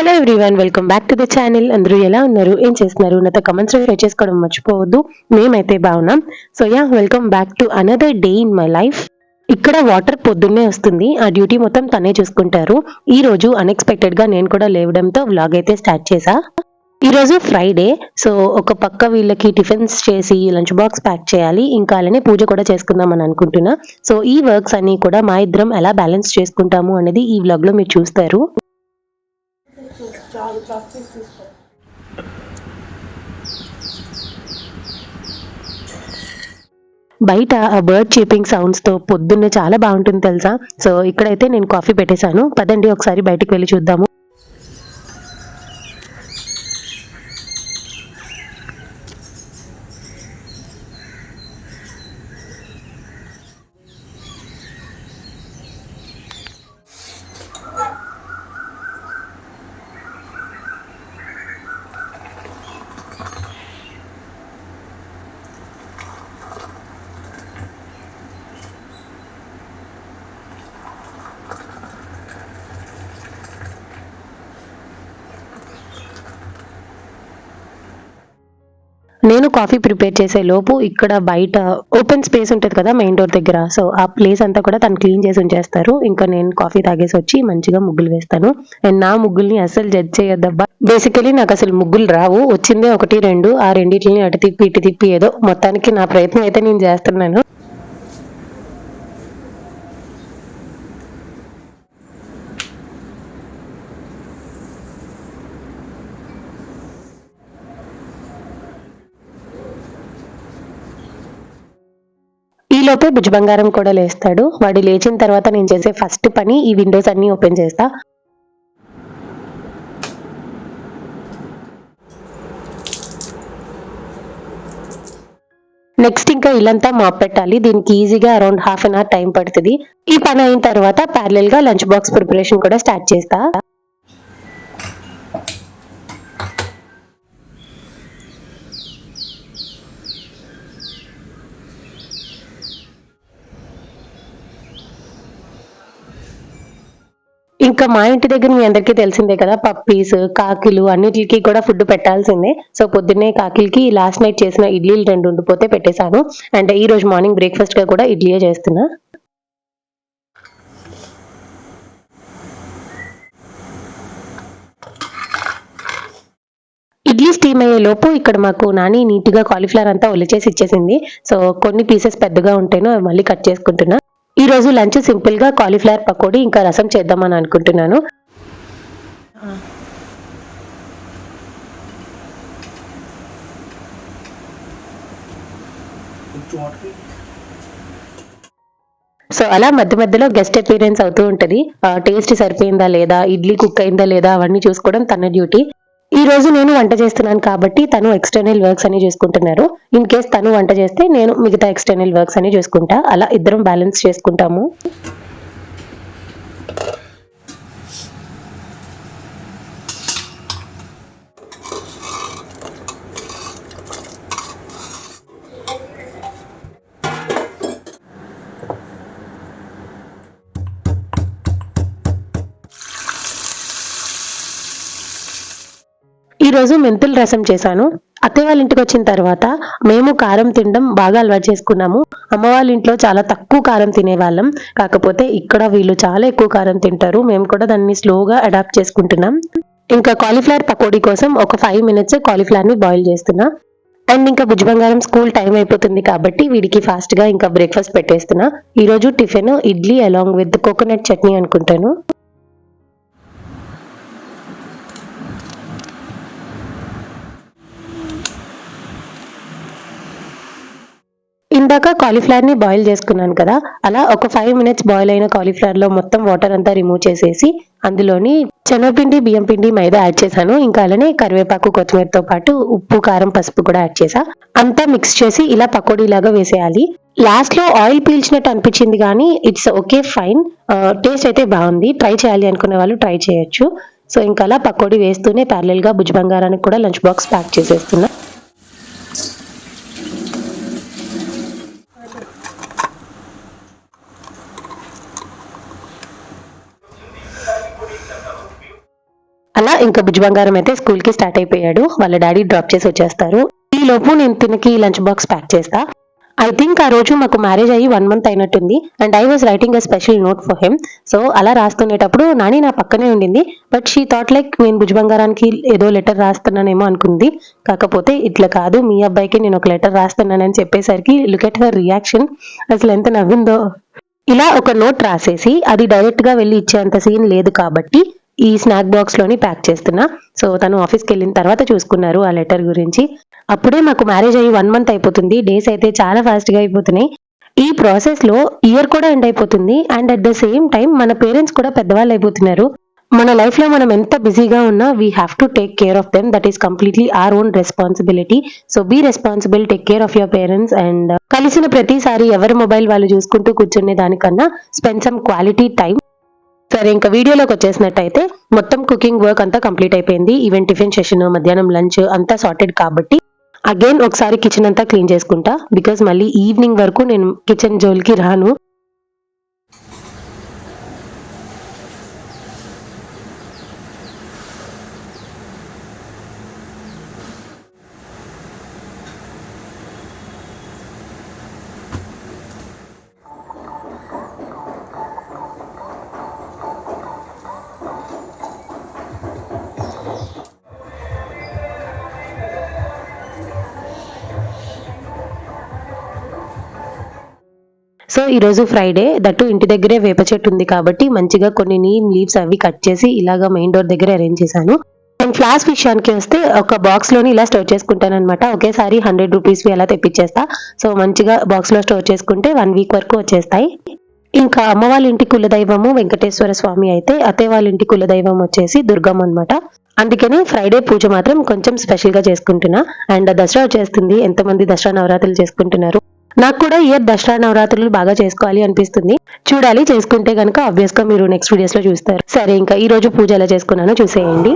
Hello everyone welcome back to the channel. అందరూ ఎలా ఉన్నారు? ఏం చేస్తున్నారు? నాతో కమెంట్స్ షేర్ చేసుకోవడం మర్చిపోవద్దు. మేమైతే బాగున్నాం. So ya welcome back to another day in my life ఇక్కడ వాటర్ పొద్దున్నే వస్తుంది. ఆ డ్యూటీ మొత్తం తనే చూసుకుంటారు. ఈ రోజు అన్ఎక్స్పెక్టెడ్గా నేను కూడా లేవడంతో వ్లాగ్ అయితే స్టార్ట్ చేసా ఈ రోజు ఫ్రైడే సో ఒక పక్క వీళ్ళకి టిఫిన్స్ చేసి లంచ్ బాక్స్ ప్యాక్ చేయాలి. ఇంకా అలానే పూజ కూడా చేసుకుందాం అని అనుకుంటున్నా. సో ఈ వర్క్స్ అన్ని కూడా మా ఇద్దరం ఎలా బ్యాలెన్స్ చేసుకుంటాము అనేది ఈ వ్లాగ్లో మీరు చూస్తారు. బయట ఆ బర్డ్ చీపింగ్ సౌండ్స్తో పొద్దున్నే చాలా బాగుంటుంది తెలుసా? సో ఇక్కడైతే నేను కాఫీ పెట్టేశాను. పదండి ఒకసారి బయటికి వెళ్ళి చూద్దాము. నేను కాఫీ ప్రిపేర్ చేసే లోపు ఇక్కడ బయట ఓపెన్ స్పేస్ ఉంటుంది కదా మెయిన్ డోర్ దగ్గర. సో ఆ ప్లేస్ అంతా కూడా తను క్లీన్ చేసి ఉంచేస్తారు. ఇంకా నేను కాఫీ తాగేసి వచ్చి మంచిగా ముగ్గులు వేస్తాను. అండ్ నా ముగ్గుల్ని అస్సలు జడ్జ్ చేయొద్దబ్బా. బేసికలీ నాకు అసలు ముగ్గులు రావు. వచ్చిందే ఒకటి రెండు ఆ రెండింటిని అటు తిప్పి ఇటు తిప్పి ఏదో మొత్తానికి నా ప్రయత్నం అయితే నేను చేస్తున్నాను. లోపే భుజ బంగారం కూడా లేస్తాడు. వాడు లేచిన తర్వాత నేను చేసే ఫస్ట్ పని ఈ విండోస్ అన్ని ఓపెన్ చేస్తా. నెక్స్ట్ ఇంకా ఇల్లంతా మాప్ పెట్టాలి. దీనికి ఈజీగా around half an hour time పడుతుంది. ఈ పని అయిన తర్వాత ప్యారలల్గా లంచ్ బాక్స్ ప్రిపరేషన్ కూడా స్టార్ట్ చేస్తా. ఇంకా మా ఇంటి దగ్గర మీ అందరికీ తెలిసిందే కదా పప్పీస్ కాకిలు అన్నిటికి కూడా ఫుడ్ పెట్టాల్సిందే. సో పొద్దున్నే కాకిలకి లాస్ట్ నైట్ చేసిన ఇడ్లీలు రెండు ఉండిపోతే పెట్టేశాను. అండ్ ఈ రోజు మార్నింగ్ బ్రేక్ఫాస్ట్గా కూడా ఇడ్లీయే చేస్తున్నా. ఇడ్లీ స్టీమ్ అయ్యే లోపు ఇక్కడ మాకు నాని నీట్గా కాలీఫ్లవర్ అంతా ఒలిచేసి ఇచ్చేసింది. సో కొన్ని పీసెస్ పెద్దగా ఉంటాయో అవి మళ్ళీ కట్ చేసుకుంటున్నా. ఈ రోజు లంచ్ సింపుల్గా కాలీఫ్లవర్ పకోడీ ఇంకా రసం చేద్దామని అనుకుంటున్నాను. సో అలా మధ్య మధ్యలో గెస్ట్ అపీరెన్స్ అవుతూ ఉంటుంది. టేస్ట్ సరిపోయిందా లేదా? ఇడ్లీ కుక్ అయిందా లేదా? అవన్నీ చూసుకోవడం తన డ్యూటీ. ఈ రోజు నేను వంట చేస్తున్నాను కాబట్టి తను ఎక్స్టర్నల్ వర్క్స్ అని చూసుకుంటున్నారు. ఇన్ కేస్ తను వంట చేస్తే నేను మిగతా ఎక్స్టర్నల్ వర్క్స్ అని చూసుకుంటా. అలా ఇద్దరం బ్యాలెన్స్ చేసుకుంటాము. ఈరోజు మెంతుల రసం చేశాను. అత్తయ్య వాళ్ళ ఇంటికి వచ్చిన తర్వాత మేము కారం తినడం బాగా అలవాటు చేసుకున్నాము. అమ్మ వాళ్ళ ఇంట్లో చాలా తక్కువ కారం తినేవాళ్ళం. కాకపోతే ఇక్కడ వీళ్ళు చాలా ఎక్కువ కారం తింటారు. మేము కూడా దాన్ని స్లోగా అడాప్ట్ చేసుకుంటున్నాం. ఇంకా కాలీఫ్లవర్ పకోడీ కోసం ఒక ఫైవ్ మినిట్స్ కాలీఫ్లవర్ని బాయిల్ చేస్తున్నా. అండ్ ఇంకా భుజ బంగారం స్కూల్ టైం అయిపోతుంది కాబట్టి వీడికి ఫాస్ట్గా ఇంకా బ్రేక్ఫాస్ట్ పెట్టేస్తున్నా. ఈరోజు tiffin idli along with coconut chutney అనుకుంటాను. ఇందాక కాలీఫ్లవర్ని బాయిల్ చేసుకున్నాను కదా అలా ఒక ఫైవ్ మినిట్స్ బాయిల్ అయిన కాలీఫ్లవర్లో మొత్తం వాటర్ అంతా రిమూవ్ చేసేసి అందులోని శనగపిండి బియ్యం పిండి మైదా యాడ్ చేశాను. ఇంకా అలానే కరివేపాకు కొత్తిమీరతో పాటు ఉప్పు కారం పసుపు కూడా యాడ్ చేసా అంతా మిక్స్ చేసి ఇలా పకోడీ లాగా వేసేయాలి. లాస్ట్లో ఆయిల్ పీల్చినట్టు అనిపించింది కానీ ఇట్స్ ఓకే ఫైన్ టేస్ట్ అయితే బాగుంది. ట్రై చేయాలి అనుకునే వాళ్ళు ట్రై చేయొచ్చు. సో ఇంకా అలా పకోడీ వేస్తూనే ప్యారలల్గా భుజ బంగారానికి కూడా లంచ్ బాక్స్ ప్యాక్ చేసేస్తున్నా. అలా ఇంకా బుజ్జి బంగారం అయితే స్కూల్కి స్టార్ట్ అయిపోయాడు. వాళ్ళ డాడీ డ్రాప్ చేసి వచ్చేస్తారు. ఈ లోపు నేను తినకి లంచ్ బాక్స్ ప్యాక్ చేస్తా. ఐ థింక్ ఆ రోజు మాకు మ్యారేజ్ అయ్యి వన్ మంత్ అయినట్టుంది. And I was writing a special note for him so అలా రాస్తునేటప్పుడు నాని నా పక్కనే ఉండింది. బట్ షీ థాట్ లైక్ నేను భుజబంగారానికి ఏదో లెటర్ రాస్తున్నానేమో అనుకుంది. కాకపోతే ఇట్లా కాదు. మీ అబ్బాయికి నేను ఒక లెటర్ రాస్తున్నానని చెప్పేసరికి లుక్ ఎట్ హర్ రియాక్షన్ అసలు ఎంత నవ్విందో. ఇలా ఒక నోట్ రాసేసి అది డైరెక్ట్గా వెళ్ళి ఇచ్చేంత సీన్ లేదు కాబట్టి ఈ స్నాక్ బాక్స్లోని ప్యాక్ చేస్తున్నా. సో తను ఆఫీస్కి వెళ్ళిన తర్వాత చూసుకున్నారు ఆ లెటర్ గురించి. అప్పుడే మాకు మ్యారేజ్ అయ్యి వన్ మంత్ అయిపోతుంది. డేస్ అయితే చాలా ఫాస్ట్గా అయిపోతున్నాయి. ఈ ప్రాసెస్లో ఇయర్ కూడా ఎండ్ అయిపోతుంది. And at the same time మన పేరెంట్స్ కూడా పెద్దవాళ్ళు అయిపోతున్నారు. మన లైఫ్లో మనం ఎంత బిజీగా ఉన్నా we have to take care of them that is completely our own responsibility so be responsible take care of your parents and కలిసిన ప్రతిసారి ఎవరి మొబైల్ వాళ్ళు చూసుకుంటూ కూర్చునే దానికన్నా స్పెండ్ సమ్ క్వాలిటీ టైం సరే ఇంకా వీడియోలోకి వచ్చేసినట్టయితే మొత్తం కుకింగ్ వర్క్ అంతా కంప్లీట్ అయిపోయింది. ఈవెన్ టిఫిన్ సెషన్ మధ్యాహ్నం లంచ్ అంతా సార్టెడ్ కాబట్టి అగైన్ ఒకసారి కిచెన్ అంతా క్లీన్ చేసుకుంటా. బికాజ్ మళ్ళీ ఈవినింగ్ వరకు నేను కిచెన్ జోలికి రాను. సో ఈరోజు ఫ్రైడే దట్టు ఇంటి దగ్గరే వేప చెట్టు ఉంది కాబట్టి మంచిగా కొన్ని నీమ్ లీవ్స్ అవి కట్ చేసి ఇలాగా మెయిన్ డోర్ దగ్గర అరేంజ్ చేశాను. అండ్ ఫ్లాస్ విషయానికి వస్తే ఒక బాక్స్లోని ఇలా స్టోర్ చేసుకుంటాను అనమాట ఒకేసారి హండ్రెడ్ రూపీస్ అలా తెప్పించేస్తా సో మంచిగా బాక్స్లో స్టోర్ చేసుకుంటే వన్ వీక్ వరకు వచ్చేస్తాయి. ఇంకా అమ్మ వాళ్ళ ఇంటి కులదైవము వెంకటేశ్వర స్వామి అయితే అత్తయ్య వాళ్ళ ఇంటి కులదైవం వచ్చేసి దుర్గమ్మ అనమాట అందుకని ఫ్రైడే పూజ మాత్రం కొంచెం స్పెషల్గా చేసుకుంటున్నా. అండ్ దసరా వచ్చేస్తుంది. ఎంతమంది దసరా నవరాత్రులు చేసుకుంటున్నారు? నాకు కూడా ఇయర్ దసరా నవరాత్రులు బాగా చేసుకోవాలి అనిపిస్తుంది. చూడాలి చేసుకుంటే కనుక ఆబ్వియస్గా మీరు నెక్స్ట్ వీడియోస్లో చూస్తారు. సరే ఇంకా ఈ రోజు పూజ ఎలా చేసుకున్నానో చూసేయండి.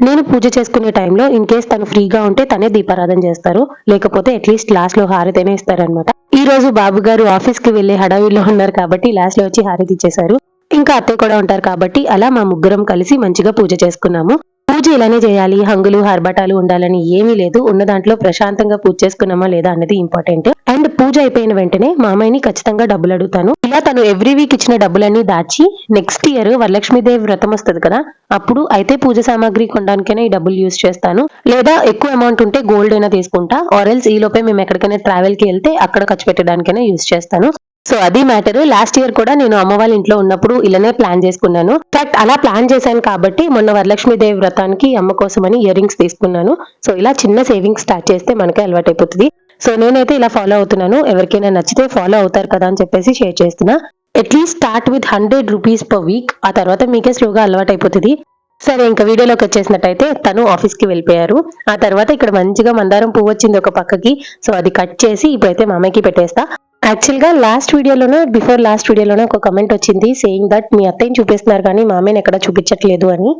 నేను పూజ చేసుకునే టైంలో ఇన్ కేస్ తను ఫ్రీగా ఉంటే తనే దీపారాధన చేస్తారు. లేకపోతే అట్లీస్ట్ లాస్ట్లో హారతైనా ఇస్తారనమాట ఈ రోజు బాబు గారు ఆఫీస్కి వెళ్ళే హడావిలో ఉన్నారు కాబట్టి లాస్ట్లో వచ్చి హారతి ఇచ్చేశారు. ఇంకా అత్తయ్య కూడా ఉంటారు కాబట్టి అలా మా ముగ్గురం కలిసి మంచిగా పూజ చేసుకున్నాము. పూజ ఇలానే చేయాలి హంగులు హర్బటాలు ఉండాలని ఏమీ లేదు. ఉన్న దాంట్లో ప్రశాంతంగా పూజ చేసుకున్నామా లేదా అన్నది ఇంపార్టెంట్. అండ్ పూజ అయిపోయిన వెంటనే మామయ్యని ఖచ్చితంగా డబ్బులు అడుగుతాను. ఇలా తను ఎవ్రీ వీక్ ఇచ్చిన డబ్బులన్నీ దాచి నెక్స్ట్ ఇయర్ వరలక్ష్మీదేవి వ్రతం వస్తుంది కదా అప్పుడు అయితే పూజ సామాగ్రి కొనడానికైనా ఈ డబ్బులు యూస్ చేస్తాను. లేదా ఎక్కువ అమౌంట్ ఉంటే గోల్డ్ అయినా తీసుకుంటా ఆర్ఎల్స్ ఈ లోపే మేము ఎక్కడికైనా ట్రావెల్కి వెళ్తే అక్కడ ఖర్చు పెట్టడానికైనా యూస్ చేస్తాను. సో అది మ్యాటర్. లాస్ట్ ఇయర్ కూడా నేను అమ్మ వాళ్ళ ఇంట్లో ఉన్నప్పుడు ఇలానే ప్లాన్ చేసుకున్నాను. బట్ అలా ప్లాన్ చేశాను కాబట్టి మొన్న వరలక్ష్మీదేవి వ్రతానికి అమ్మ కోసమని ఇయర్ రింగ్స్ తీసుకున్నాను. సో ఇలా చిన్న సేవింగ్స్ స్టార్ట్ చేస్తే మనకే అలవాటు అయిపోతుంది సో నేనైతే ఇలా ఫాలో అవుతున్నాను. ఎవరికైనా నచ్చితే ఫాలో అవుతారు కదా అని చెప్పేసి షేర్ చేస్తున్నా. At least start with hundred rupees per week ఆ తర్వాత మీకే స్లోగా అలవాటు అయిపోతుంది సరే ఇంకా వీడియోలోకి వచ్చేసినట్టయితే తను ఆఫీస్కి వెళ్ళిపోయారు. ఆ తర్వాత ఇక్కడ మంచిగా మందారం పువ్వు వచ్చింది ఒక పక్కకి. సో అది కట్ చేసి ఇప్పుడైతే మా అమ్మాయికి పెట్టేస్తా. యాక్చువల్గా లాస్ట్ వీడియోలోనే బిఫోర్ లాస్ట్ వీడియోలోనే ఒక కమెంట్ వచ్చింది సేయింగ్ దట్ మీ అత్తయ్యని చూపిస్తున్నారు కానీ మామయ్యని ఎక్కడ చూపించట్లేదు అని.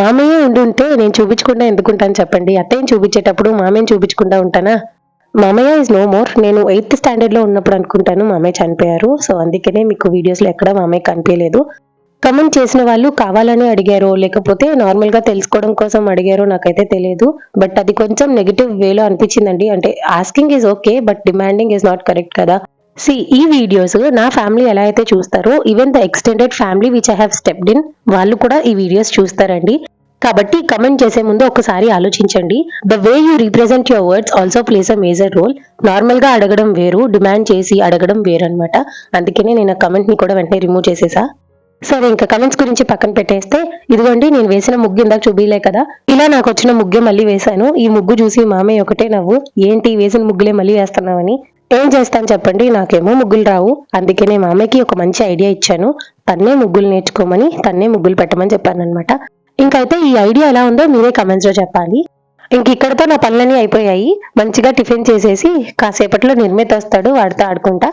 మామయ్య ఉండుంటే నేను చూపించకుండా ఎందుకుంటాను చెప్పండి? అత్తయ్యని చూపించేటప్పుడు మామయ్యని చూపించకుండా ఉంటానా? మామయ్య ఇస్ నో మోర్ నేను ఎయిత్ స్టాండర్డ్లో ఉన్నప్పుడు అనుకుంటాను మామయ్య చనిపోయారు. సో అందుకనే మీకు వీడియోస్లో ఎక్కడ మామయ్య కనిపించలేదు. కమెంట్ చేసిన వాళ్ళు కావాలని అడిగారో లేకపోతే నార్మల్గా తెలుసుకోవడం కోసం అడిగారో నాకైతే తెలియదు. బట్ అది కొంచెం నెగిటివ్ వేలో అనిపించిందండి. అంటే asking is okay but demanding is not correct కదా. సి ఈ వీడియోస్ నా ఫ్యామిలీ ఎలా అయితే చూస్తారో even the extended family which I have stepped in వాళ్ళు కూడా ఈ వీడియోస్ చూస్తారండి. కాబట్టి కమెంట్ చేసే ముందు ఒకసారి ఆలోచించండి. The way you represent your words also plays a major role నార్మల్గా అడగడం వేరు డిమాండ్ చేసి అడగడం వేరు అనమాట అందుకనే నేను కమెంట్ని కూడా వెంటనే రిమూవ్ చేసేసా. సరే ఇంకా కమెంట్స్ గురించి పక్కన పెట్టేస్తే ఇదిగోండి నేను వేసిన ముగ్గు ఇందాక చూపిలే కదా. ఇలా నాకు వచ్చిన ముగ్గే మళ్ళీ వేశాను. ఈ ముగ్గు చూసి మామయ్య ఒకటే నవ్వు ఏంటి వేసిన ముగ్గులే మళ్ళీ వేస్తున్నావని? ఏం చేస్తాను చెప్పండి? నాకేమో ముగ్గులు రావు. అందుకే నేను మామయ్యకి ఒక మంచి ఐడియా ఇచ్చాను. తన్నే ముగ్గులు నేర్చుకోమని తన్నే ముగ్గులు పెట్టమని చెప్పాను అనమాట ఇంకైతే ఈ ఐడియా ఎలా ఉందో మీరే కమెంట్స్లో చెప్పాలి. ఇంక ఇక్కడతో నా పనులన్నీ అయిపోయాయి. మంచిగా టిఫిన్ చేసేసి కాసేపట్లో నిర్మిత వస్తాడు వాడితో ఆడుకుంటా.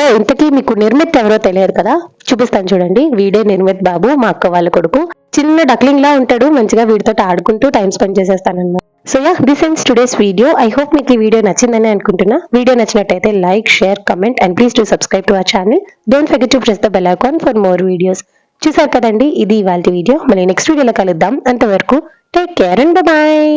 ఓ ఇంతకీ మీకు నిర్మిత్ ఎవరో తెలియదు కదా? చూపిస్తాను చూడండి. వీడే నిర్మిత్ బాబు మా అక్క వాళ్ళ కొడుకు. చిన్న డక్లింగ్ లా ఉంటాడు మంచిగా వీడితో ఆడుకుంటూ time spend చేసేస్తానన్నమాట. So yeah this in today's video I hope మీకు ఈ వీడియో నచ్చిందని అనుకుంటున్నా. వీడియో నచ్చినట్టయితే like share comment and please to subscribe to our channel don't forget to press the bell icon for more videos చూసారు కదండి? ఇది ఇవాళ video మళ్ళీ నెక్స్ట్ వీడియోలో కలుద్దాం. అంతవరకు టేక్ కేర్ అండ్ బాయ్